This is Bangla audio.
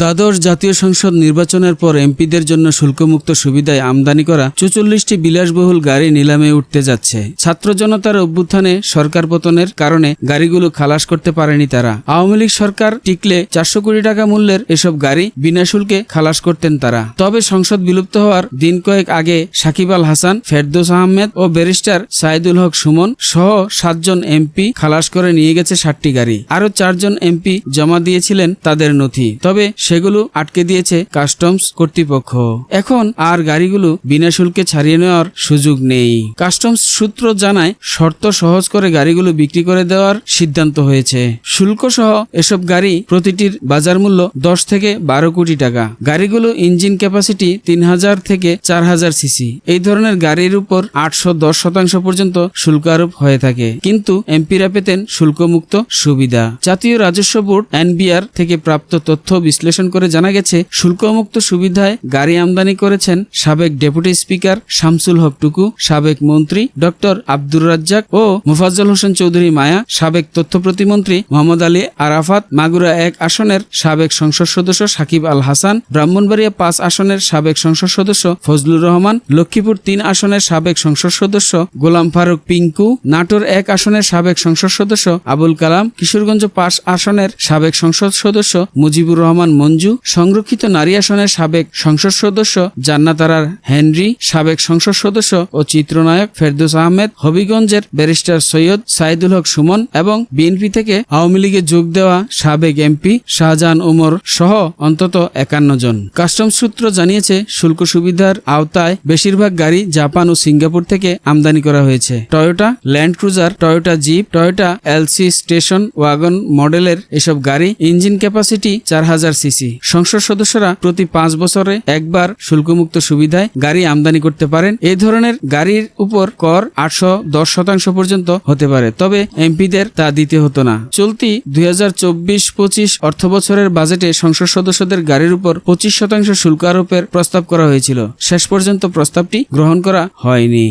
দ্বাদশ জাতীয় সংসদ নির্বাচনের পর এমপিদের জন্য শুল্কমুক্ত সুবিধায় আমদানি করা চুচল্লিশটি বিলাসবহুল গাড়ি নিলামে উঠতে যাচ্ছে। ছাত্র জনতার অভ্যুত্থানে সরকার পতনের কারণে গাড়িগুলো খালাস করতে পারেনি তারা। আওয়ামী লীগ সরকার টিকলে চারশো কোটি টাকা মূল্যের এসব গাড়ি বিনা শুল্কে খালাস করতেন তারা। তবে সংসদ বিলুপ্ত হওয়ার দিন কয়েক আগে সাকিব আল হাসান, ফেরদৌস আহমেদ ও ব্যারিস্টার সাইদুল হক সুমন সহ সাতজন এমপি খালাস করে নিয়ে গেছে ষাটটি গাড়ি। আরও চারজন এমপি জমা দিয়েছিলেন তাদের নথি। তবে সেগুলো আটকে দিয়েছে কাস্টমস কর্তৃপক্ষ। এখন আর গাড়িগুলো বিনা শুল্কে ছাড়িয়ে নেওয়ার সুযোগ নেই। কাস্টমস সূত্র জানায়, শর্ত সহজ করে গাড়িগুলো বিক্রি করে দেওয়ার সিদ্ধান্ত হয়েছে। শুল্ক সহ এসব গাড়ি প্রতিটির বাজার মূল্য দশ থেকে বারো কোটি টাকা। গাড়িগুলো ইঞ্জিন ক্যাপাসিটি তিন হাজার থেকে চার হাজার সিসি। এই ধরনের গাড়ির উপর আটশো দশ শতাংশ পর্যন্ত শুল্ক আরোপ হয়ে থাকে। কিন্তু এমপিরা পেতেন শুল্কমুক্ত সুবিধা। জাতীয় রাজস্ব বোর্ড এনবিআর থেকে প্রাপ্ত তথ্য বিশ্লেষণ করে জানা গেছে, শুল্কমুক্ত সুবিধায় গাড়ি আমদানি করেছেন সাবেক ডেপুটি স্পিকার শামসুল হক টুকু, সাবেক মন্ত্রী ডক্টর আব্দুর রাজ্জাক ও মুফাজ্জল হোসেন চৌধুরী মায়া, সাবেক তথ্য প্রতিমন্ত্রী মোহাম্মদ আলী আরাফাত, মাগুরা এক আসনের সাবেক সংসদ সদস্য সাকিব আল হাসান, ব্রাহ্মণবাড়িয়া পাঁচ আসনের সাবেক সংসদ সদস্য ফজলুর রহমান, লক্ষ্মীপুর তিন আসনের সাবেক সংসদ সদস্য গোলাম ফারুক পিঙ্কু, নাটোর এক আসনের সাবেক সংসদ সদস্য আবুল কালাম, কিশোরগঞ্জ পাঁচ আসনের সাবেক সংসদ সদস্য মুজিবুর রহমান মঞ্জু সংরক্ষিত নারী আসনের সাবেক সংসদ সদস্য জান্নাতারার হেনরি, সাবেক সংসদ সদস্য ও চিত্রনায়ক ফেরদৌস আহমেদ, হবিগঞ্জের ব্যারিস্টার সৈয়দ সাইদুল হক সুমন এবং বিএনপি থেকে আওয়ামী লীগে যোগ দেওয়া সাবেক এমপি শাহজাহান ওমর সহ অন্তত একান্ন জন। কাস্টম সূত্র জানিয়েছে, শুল্ক সুবিধার আওতায় বেশিরভাগ গাড়ি জাপান ও সিঙ্গাপুর থেকে আমদানি করা হয়েছে। Toyota, land cruiser, Toyota jeep, Toyota LC station, wagon মডেলের এসব গাড়ি ইঞ্জিন ক্যাপাসিটি চার হাজার সিসি সংসদ সদস্যরা প্রতি পাঁচ বছরে একবার শুল্কমুক্ত সুবিধায় গাড়ি আমদানি করতে পারেন। এই ধরনের গাড়ির উপর কর আটশো দশ শতাংশ পর্যন্ত হতে পারে। তবে এমপিদের তা দিতে হতো না। চলতি দুই হাজার চব্বিশ পঁচিশ অর্থ বছরের বাজেটে সংসদ সদস্যদের গাড়ির উপর পঁচিশ শতাংশ শুল্ক আরোপের প্রস্তাব করা হয়েছিল। শেষ পর্যন্ত প্রস্তাবটি গ্রহণ করা হয়নি।